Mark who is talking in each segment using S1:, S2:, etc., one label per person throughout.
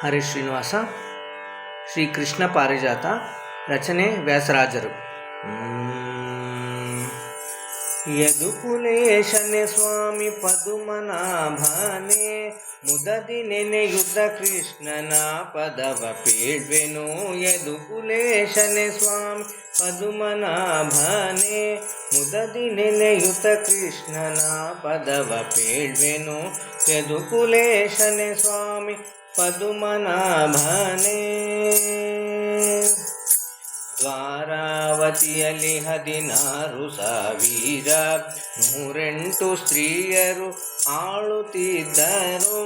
S1: ಹರಿ ಶ್ರೀನಿವಾಸ ಶ್ರೀ ಕೃಷ್ಣ ಪಾರಿಜಾತ ರಚನೆ ವ್ಯಾಸರಾಜರು ಹ್ಮ್. ಯದುಕುಲೇಶನೆ ಸ್ವಾಮಿ ಪದುಮನಾಭಾನೆ ಮುದದಿ ನೆನೆಯುತ್ತ ಕೃಷ್ಣನ ಪದವ ಪೇಳ್ವೆನು ಯದುಕುಲೇಶನೆ ಸ್ವಾಮಿ ಪದುಮನಾಭಾನೆ ಮುದದಿ ನೆನೆಯುತ್ತ ಕೃಷ್ಣನ ಪದವ ಪೇಳ್ವೆನು ಯದುಕುಲೇಶನೆ ಸ್ವಾಮಿ ಪದುಮನಾಭಾನೆ. ದ್ವಾರಾವತಿಯಲ್ಲಿ ಹದಿನಾರು ಸಾವಿರ ಮೂರೆಂಟು ಸ್ತ್ರೀಯರು ಆಳುತ್ತಿದ್ದರು.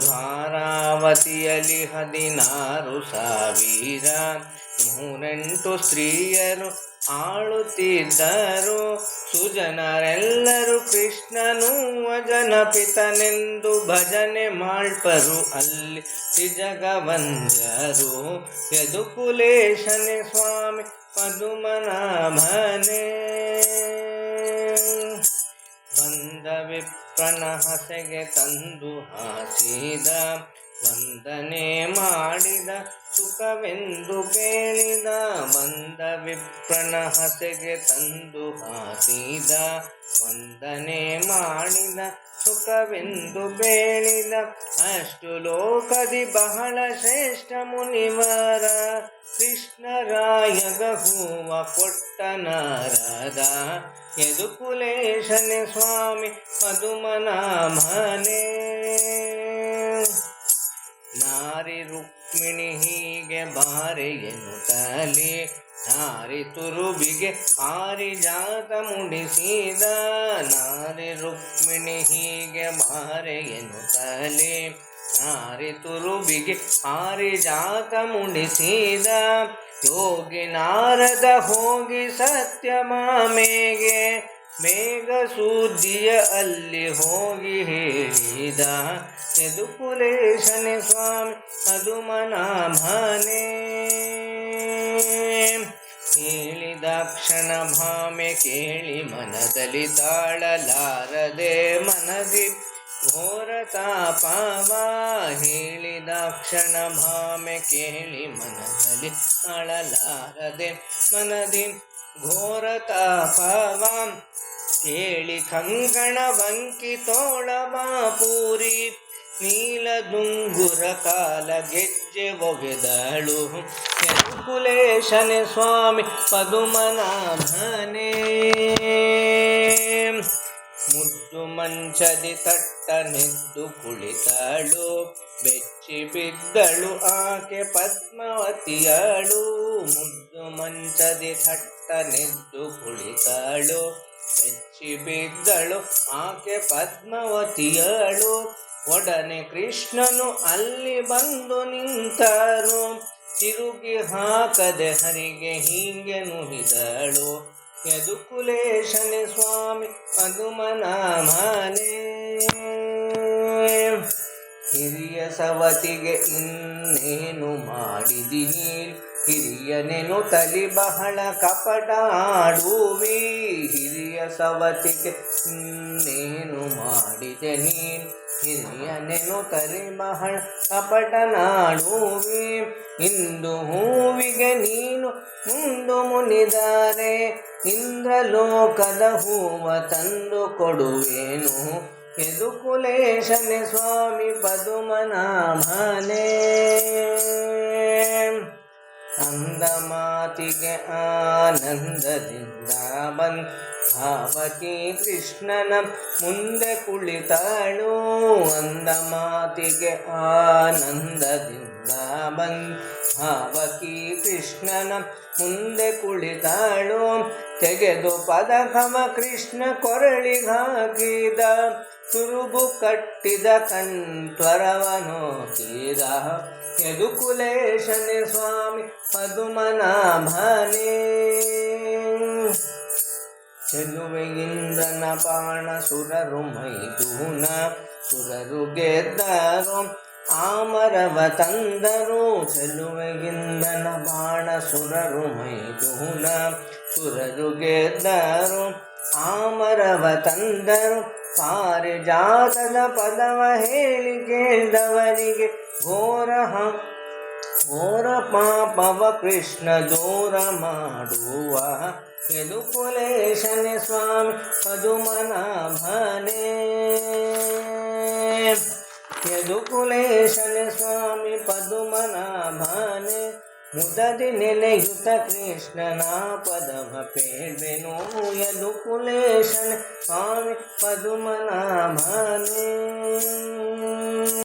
S1: ದ್ವಾರಾವತಿಯಲ್ಲಿ ಹದಿನಾರು ಸಾವಿರ ನೂರೆಂಟು ಸ್ತ್ರೀಯರು ಆಳುತ್ತಿದ್ದರು. ಸುಜನರೆಲ್ಲರೂ ಕೃಷ್ಣನು ಅಜನಪಿತನೆಂದು ಭಜನೆ ಮಾಡ್ಪರು. ಅಲ್ಲಿ ತ್ರಿಜಗವಂದ್ಯರು ಯದುಕುಲೇಶನೆ ಸ್ವಾಮಿ ಪದುಮನಾಭನೆ. ಬಂದ ವಿಪ್ರನ ಹಸೆಗೆ ತಂದು ಹಾಸಿದ ವಂದನೆ ಮಾಡಿದ ಸುಖವೆಂದು ಕೇಳಿದ, ಮಂದ ವಿಪ್ರನ ಹಸೆಗೆ ತಂದು ಹಾಸಿದ ವಂದನೆ ಮಾಡಿದ ಸುಖವೆಂದು ಬೇಳಿದ ಅಷ್ಟು ಲೋಕದಿ ಬಹಳ ಶ್ರೇಷ್ಠ ಮುನಿವರ. ಕೃಷ್ಣರಾಯ ಗಹೂವ ಕೊಟ್ಟ ನಾರದ. ಯದುಕುಲೇಶನೆ ಸ್ವಾಮಿ ಪದುಮನಾಭನೇ ಬಾರೆ ಎನ್ನುತ್ತಲೇ ನಾರಿ ತುರುಬಿಗೆ ಪಾರಿಜಾತ ಮುಡಿಸಿದ ನಾರಿ ರುಕ್ಮಿಣಿ ಹೀಗೆ ಬಾರೆ ಎನ್ನುತ್ತಲೇ ನಾರಿ ತುರುಬಿಗೆ ಪಾರಿಜಾತ ಮುಡಿಸಿದ ಯೋಗಿ ನಾರದ ಹೋಗಿ ಸತ್ಯಮಾಮೆಗೆ ಮೇಘ ಸುದ್ದಿಯ ಅಲ್ಲಿ ಹೋಗಿ ಹೇಳಿದ ಯದುಕುಲೇಶನೆ ಸ್ವಾಮಿ ಪದುಮನಾಭನೇ ಹೇಳಿದ ಕ್ಷಣ ಭಾಮೆ ಕೇಳಿ ಮನದಲ್ಲಿ ತಾಳಲಾರದೆ ಮನದಿ ಘೋರ ತಾಪವ ಹೇಳಿದ ಕ್ಷಣ ಭಾಮೆ ಕೇಳಿ ಮನದಲ್ಲಿ ತಾಳಲಾರದೆ ಮನದಿ ಘೋರ ತಾಪವ ಕೇಳಿ ಕಂಕಣ ವಂಕಿ ತೋಳ ಬಾಪೂರಿ ನೀಲ ದುಂಗುರ ಕಾಲ ಗೆಜ್ಜೆ ಒಗೆದಳು. ಕುಲೇಶನೆ ಸ್ವಾಮಿ ಪದುಮನಾಭನೇ. ಮುದ್ದು ಮಂಚದಿ ತಟ್ಟನೆದ್ದು ಕುಳಿತಳು. ಬೆಚ್ಚಿ ಬಿದ್ದಳು ಆಕೆ ಪದ್ಮಾವತಿಯಳು. ಮುದ್ದು ಮಂಚದಿ ತಟ್ಟನೆದ್ದು ಕುಳಿತಳು. ಬೆಚ್ಚಿ ಬಿದ್ದಳು ಆಕೆ ಪದ್ಮಾವತಿಯಳು. ಒಡನೆ ಕೃಷ್ಣನು ಅಲ್ಲಿ ಬಂದು ನಿಂತರು. ತಿರುಗಿ ಹಾಕದೆ ಹರಿಗೆ ಹೀಗೆ ನುಡಿದಳು. ಯದುಕುಲೇಶನೆ ಸ್ವಾಮಿ ಪದುಮನಾಭನೇ ಹಿರಿಯ ಸವತಿಗೆ ಇನ್ನೇನು ಮಾಡಿದಿ ನೀನು ಹಿರಿಯನೆನು ತಲಿ ಬಹಳ ಕಪಟಾಡುವಿ? ಹಿರಿಯ ಸವತಿಗೆ ಇನ್ನೇನು ಮಾಡಿದೆ ನೀನು ಹಿರಿಯನೆನು ತಲಿ ಬಹಳ ಕಪಟನಾಡುವಿ ಇಂದು ಹೂವಿಗೆ ನೀನು ಮುಂದು ಮುನಿದಾರೆ, ಇಂದ್ರಲೋಕದ ಹೂವ ತಂದು ಕೊಡುವೇನು. ಯದುಕುಲೇಶನೆ ಸ್ವಾಮಿ ಪದುಮನಾಮನೆ ಅಂದ ಮಾತಿಗೆ ಆನಂದದಿಂದ ಬಂದ್ ಭಾವತಿ ಕೃಷ್ಣನ ಮುಂದೆ ಕುಳಿತಾಳು, ಅಂದ ಮಾತಿಗೆ ಆನಂದದಿಂದ ಬಂದ. ಭಾವಕಿ ಕೃಷ್ಣನ ಮುಂದೆ ಕುಳಿತಾಳು, ತೆಗೆದು ಪದಕವ ಕೃಷ್ಣ ಕೊರಳಿಗಾಗಿದ. ತುರುಬು ಕಟ್ಟಿದ ಕಂತ್ವರವನೋತಿದ ಯದುಕುಲೇಶನೆ ಸ್ವಾಮಿ ಪದುಮನಾಭನೇ ಚೆಲುವೆಯಿಂದನ ಬಾಣ ಸುರರು ಮೈದೂನ ಸುರರು ಗೆದ್ದರು ಆಮರವ ತಂದರು ಚೆಲುವೆಯಿಂದನ ಬಾಣ ಸುರರು ಮೈದೂನ ಸುರರು ಗೆದ್ದರು ಆಮರವ ತಂದರು ಪಾರಿಜಾತದ ಪದವ ಹೇಳಿ ಕೇಳಿದವರಿಗೆ ಘೋರ ಹ- ಘೋರ ಪಾಪವ ಕೃಷ್ಣ ದೂರ ಮಾಡುವ ಯದುಕುಲೇಶನೆ ಸ್ವಾಮಿ ಪದುಮನಾಭನೇ ಯದುಕುಲೇಶನೆ ಸ್ವಾಮಿ ಪದುಮನಾಭನೆ ಮುದದಿ ನೆನೆಯುತ ಕೃಷ್ಣನ ಪದವ ಪೇಳ್ವೆನು ಯದುಕುಲೇಶನೆ ಸ್ವಾಮಿ ಪದುಮನಾಭನೇ